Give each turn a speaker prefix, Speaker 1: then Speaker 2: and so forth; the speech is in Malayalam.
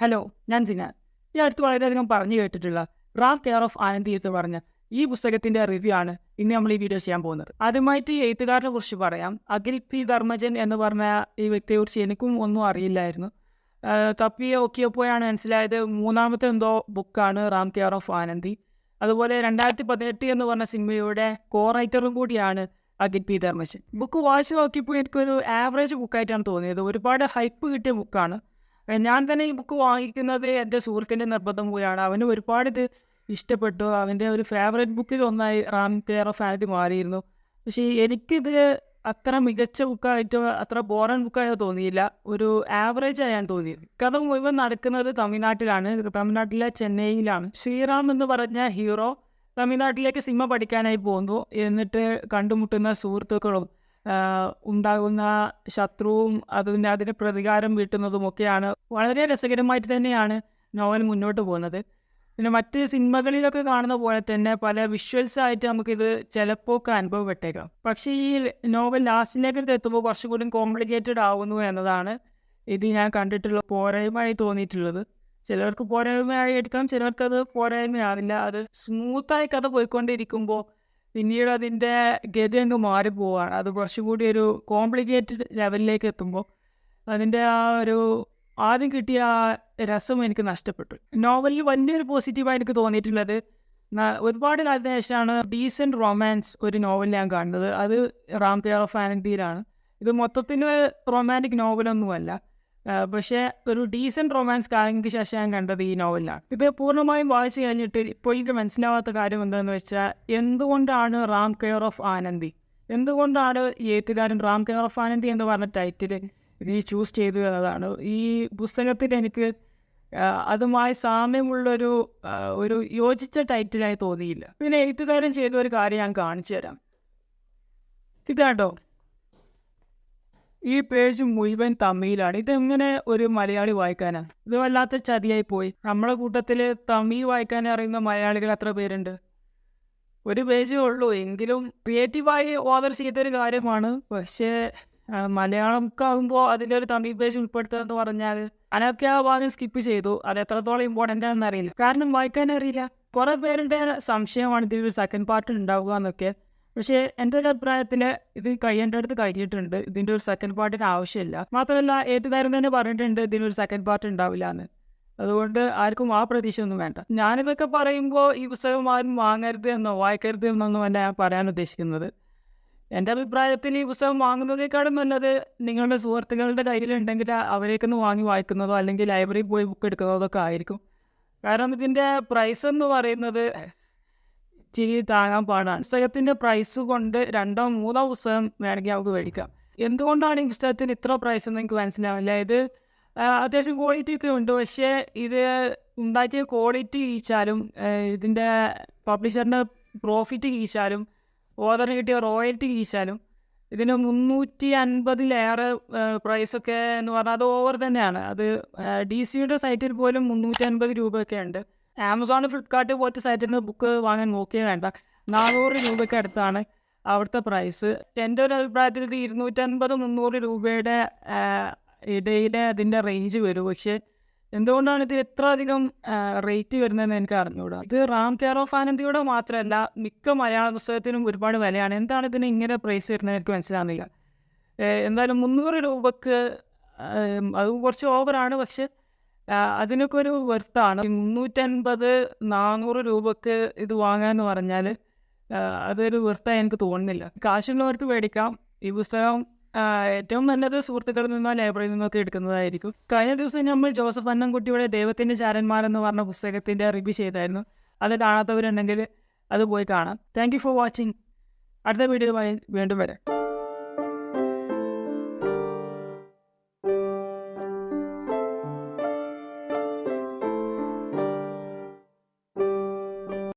Speaker 1: ഹലോ ഞാൻ ജിനാൻ ഈ അടുത്ത് വളരെയധികം പറഞ്ഞു കേട്ടിട്ടുള്ള റാം കെയർ ഓഫ് ആനന്ദി എന്ന് പറഞ്ഞ ഈ പുസ്തകത്തിന്റെ റിവ്യൂ ആണ് ഇന്ന് നമ്മൾ ഈ വീഡിയോ ചെയ്യാൻ പോകുന്നത്. ആദ്യമായിട്ട് ഈ എഴുത്തുകാരനെ കുറിച്ച് പറയാം. അഖിൽ പി. ധർമ്മജൻ എന്ന് പറഞ്ഞ ഈ വ്യക്തിയെക്കുറിച്ച് എനിക്കും ഒന്നും അറിയില്ലായിരുന്നു. തപ്പി ഒക്കിയപ്പോഴാണ് മനസ്സിലായത് മൂന്നാമത്തെ എന്തോ ബുക്കാണ് റാം കെയർ ഓഫ് ആനന്ദി അതുപോലെ രണ്ടായിരത്തി പതിനെട്ട് എന്ന് പറഞ്ഞ സിനിമയുടെ കോ റൈറ്ററും കൂടിയാണ് അഖിൽ പി. ധർമ്മജൻ. ബുക്ക് വായിച്ചു നോക്കിയപ്പോൾ എനിക്കൊരു ആവറേജ് ബുക്കായിട്ടാണ് തോന്നിയത്. ഒരുപാട് ഹൈപ്പ് കിട്ടിയ ബുക്കാണ് ഞാൻ തന്നെ ഈ ബുക്ക് വാങ്ങിക്കുന്നത് എന്റെ സുഹൃത്തിന്റെ നിർബന്ധം പോലെയാണ് അവന് ഒരുപാട് ഇത് ഇഷ്ടപ്പെട്ടു. അവന്റെ ഒരു ഫേവറേറ്റ് ബുക്കിൽ ഒന്നായി റാം കെയർ ഓഫ് ആനന്ദി മാറിയിരുന്നു. പക്ഷേ എനിക്കിത് അത്ര മികച്ച ബുക്കായിട്ടോ അത്ര ബോറൻ ബുക്കായോ തോന്നിയില്ല. ഒരു ആവറേജ് ആയാണ് തോന്നിയത് കഥ മുഴുവൻ നടക്കുന്നത് തമിഴ്നാട്ടിലാണ്. തമിഴ്നാട്ടിലെ ചെന്നൈയിലാണ്. ശ്രീറാം എന്ന് പറഞ്ഞ ഹീറോ തമിഴ്നാട്ടിലേക്ക് സിനിമ പഠിക്കാനായി പോകുന്നു. എന്നിട്ട് കണ്ടുമുട്ടുന്ന സുഹൃത്തുക്കളും ഉണ്ടാകുന്ന ശത്രുവും അതിന് അതിന് പ്രതികാരം വീട്ടുന്നതുമൊക്കെയാണ് വളരെ രസകരമായിട്ട് തന്നെയാണ് നോവൽ മുന്നോട്ട് പോകുന്നത്. പിന്നെ മറ്റ് സിനിമകളിലൊക്കെ കാണുന്ന പോലെ തന്നെ പല വിഷ്വൽസ് ആയിട്ട് നമുക്കിത് ചിലപ്പോൾ ഒക്കെ അനുഭവപ്പെട്ടേക്കാം. പക്ഷേ ഈ നോവൽ ലാസ്റ്റിലേക്ക് എത്തുമ്പോൾ കുറച്ചുകൂടി കോംപ്ലിക്കേറ്റഡ് ആവുന്നു എന്നതാണ് ഇത് ഞാൻ കണ്ടിട്ടുള്ള പോരായ്മയായി തോന്നിയിട്ടുള്ളത്. ചിലർക്ക് പോരായ്മയായി എടുക്കാം ചിലർക്കത് പോരായ്മയാവില്ല. അത് സ്മൂത്തായി കഥ പോയിക്കൊണ്ടിരിക്കുമ്പോൾ പിന്നീട് അതിന്റെ ഗതി അങ്ങ് മാറിപ്പോവാണ് അത് കുറച്ചുകൂടി ഒരു കോംപ്ലിക്കേറ്റഡ് ലെവലിലേക്ക് എത്തുമ്പോൾ അതിന്റെ ആ ഒരു ആദ്യം കിട്ടിയ ആ രസം എനിക്ക് നഷ്ടപ്പെട്ടു. നോവലിൽ വലിയൊരു പോസിറ്റീവായി എനിക്ക് തോന്നിയിട്ടുള്ളത് ഒരുപാട് കാലത്തിന് ശേഷമാണ് ഡീസന്റ് റൊമാൻസ് ഒരു നോവൽ ഞാൻ കാണുന്നത്. അത് റാം കെയർ ഓഫ് ഇത് മൊത്തത്തിൽ റൊമാന്റിക് നോവലൊന്നുമല്ല പക്ഷേ ഒരു ഡീസന്റ് റൊമാൻസ് കാര്യങ്ങൾക്ക് ശേഷം ഞാൻ കണ്ടത് ഈ നോവലിലാണ് ഇത് പൂർണമായും വായിച്ചു കഴിഞ്ഞിട്ട് ഇപ്പോൾ എനിക്ക് മനസ്സിലാവാത്ത കാര്യം എന്താണെന്ന് വെച്ചാൽ എന്തുകൊണ്ടാണ് റാം കെയർ ഓഫ് ആനന്ദി? എന്തുകൊണ്ടാണ് എഴുത്തുകാരൻ റാം കെയർ ഓഫ് ആനന്ദി എന്ന് പറഞ്ഞ ടൈറ്റിൽ ഇത് ചൂസ് ചെയ്തു എന്നതാണ്. ഈ പുസ്തകത്തിൽ എനിക്ക് അതുമായി സാമ്യമുള്ളൊരു ഒരു യോജിച്ച ടൈറ്റിലായി തോന്നിയില്ല. പിന്നെ എഴുത്തുകാരൻ ചെയ്ത ഒരു കാര്യം ഞാൻ കാണിച്ചു തരാം. ഇതാട്ടോ. ഈ പേജ് മുഴുവൻ തമിഴിലാണ്. ഇതെങ്ങനെ ഒരു മലയാളി വായിക്കാനാണ് ഇത് വല്ലാത്ത ചതിയായി പോയി. നമ്മുടെ കൂട്ടത്തിൽ തമിഴ് വായിക്കാൻ അറിയുന്ന മലയാളികൾ എത്ര പേരുണ്ട്? ഒരു പേജേ ഉള്ളൂ. എങ്കിലും ക്രിയേറ്റീവായി ഓർഡർ ചെയ്തൊരു കാര്യമാണ്. പക്ഷേ മലയാളക്കാകുമ്പോൾ അതിന്റെ ഒരു തമിഴ് പേജ് ഉൾപ്പെടുത്തുക എന്ന് പറഞ്ഞാൽ അനൊക്കെ ആ ഭാഗം സ്കിപ്പ് ചെയ്തു. അത് എത്രത്തോളം ഇമ്പോർട്ടന്റ് ആണെന്ന് അറിയില്ല. കാരണം വായിക്കാനറിയില്ല കുറേ പേരുടെ സംശയമാണ് ഇതിൽ ഒരു സെക്കൻഡ് പാർട്ട് ഉണ്ടാവുക എന്നൊക്കെ. പക്ഷേ എന്റെ ഒരു അഭിപ്രായത്തിൽ ഇത് കഴിയേണ്ടടുത്ത് കഴിഞ്ഞിട്ടുണ്ട് ഇതിന്റെ ഒരു സെക്കൻഡ് പാർട്ടിന് ആവശ്യമില്ല. മാത്രമല്ല ഏത് കാര്യം തന്നെ പറഞ്ഞിട്ടുണ്ട് ഇതിനൊരു സെക്കൻഡ് പാർട്ട് ഉണ്ടാവില്ല എന്ന്. അതുകൊണ്ട് ആർക്കും ആ പ്രതീക്ഷ ഒന്നും വേണ്ട. ഞാനിതൊക്കെ പറയുമ്പോൾ ഈ പുസ്തകം ആരും വാങ്ങരുത് എന്നോ വായിക്കരുത് എന്നൊന്നും അല്ല ഞാൻ പറയാൻ ഉദ്ദേശിക്കുന്നത്. എന്റെ അഭിപ്രായത്തിൽ ഈ പുസ്തകം വാങ്ങുന്നതിനേക്കാളും നല്ലത് നിങ്ങളുടെ സുഹൃത്തുക്കളുടെ കയ്യിലുണ്ടെങ്കിൽ അവരേക്കൊന്ന് വാങ്ങി വായിക്കുന്നതോ അല്ലെങ്കിൽ ലൈബ്രറിയിൽ പോയി ബുക്ക് എടുക്കുന്നതോ ഒക്കെ ആയിരിക്കും. കാരണം ഇതിന്റെ പ്രൈസ് എന്ന് പറയുന്നത് ഇച്ചിരി താങ്ങാൻ പാടാണ്. പുസ്തകത്തിന്റെ പ്രൈസ് കൊണ്ട് രണ്ടോ മൂന്നോ പുസ്തകം വേണമെങ്കിൽ നമുക്ക് മേടിക്കാം. എന്തുകൊണ്ടാണ് ഈ പുസ്തകത്തിന് ഇത്ര പ്രൈസ് എന്ന് എനിക്ക് മനസ്സിലാവില്ല. ഇത് അത്യാവശ്യം ക്വാളിറ്റി ഒക്കെ ഉണ്ട്. പക്ഷേ ഇത് ഉണ്ടാക്കിയ ക്വാളിറ്റി കീച്ചാലും ഇതിന്റെ പബ്ലിഷറിന്റെ പ്രോഫിറ്റ് കീച്ചാലും ഓദറിന് കിട്ടിയ റോയൽറ്റി കീച്ചാലും ഇതിന് മുന്നൂറ്റി അൻപതിലേറെ പ്രൈസൊക്കെ എന്ന് പറഞ്ഞാൽ അത് ഓവർ തന്നെയാണ്. അത് ഡി സിയുടെ സൈറ്റിൽ പോലും മുന്നൂറ്റി അൻപത് രൂപയൊക്കെ ഉണ്ട്. ആമസോൺ ഫ്ലിപ്കാർട്ട് പോലത്തെ സൈറ്റിൽ നിന്ന് ബുക്ക് വാങ്ങാൻ നോക്കിയേ വേണ്ട. നാനൂറ് രൂപയ്ക്ക് അടുത്താണ് അവിടുത്തെ പ്രൈസ് എന്റെ ഒരു അഭിപ്രായത്തിൽ ഇത് ഇരുന്നൂറ്റൻപത് മുന്നൂറ് രൂപയുടെ ഇടയിൽ അതിന്റെ റേഞ്ച് വരും. പക്ഷേ എന്തുകൊണ്ടാണ് ഇത് ഇത്ര അധികം റേറ്റ് വരുന്നതെന്ന് എനിക്ക് അറിഞ്ഞുകൂടാ ഇത് റാം കെയർ ഓഫ് ആനന്ദിയുടെ മാത്രമല്ല മിക്ക മലയാള പുസ്തകത്തിനും ഒരുപാട് വിലയാണ്. എന്താണ് ഇതിന് ഇങ്ങനെ പ്രൈസ് വരുന്നത് എനിക്ക് മനസ്സിലാകുന്നില്ല എന്തായാലും മുന്നൂറ് രൂപക്ക് അത് കുറച്ച് ഓവറാണ് പക്ഷെ അതിനൊക്കെ ഒരു വെർത്താണ് മുന്നൂറ്റൻപത് നാനൂറ് രൂപക്ക് ഇത് വാങ്ങാന്ന് പറഞ്ഞാൽ അതൊരു വെർത്തായി എനിക്ക് തോന്നുന്നില്ല. കാശുള്ളവർക്ക് മേടിക്കാം. ഈ പുസ്തകം ഏറ്റവും നല്ലത് സുഹൃത്തുക്കളിൽ നിന്നോ ലൈബ്രറിയിൽ നിന്നൊക്കെ എടുക്കുന്നതായിരിക്കും. കഴിഞ്ഞ ദിവസം നമ്മൾ ജോസഫ് അന്നംകുട്ടിയുടെ ദൈവത്തിന്റെ ചാരന്മാരെന്ന് പറഞ്ഞ പുസ്തകത്തിന്റെ റിവ്യൂ ചെയ്തായിരുന്നു. അത് കാണാത്തവരുണ്ടെങ്കിൽ അത് പോയി കാണാം. താങ്ക് യു ഫോർ വാച്ചിങ് അടുത്ത വീഡിയോയുമായി വീണ്ടും വരാം.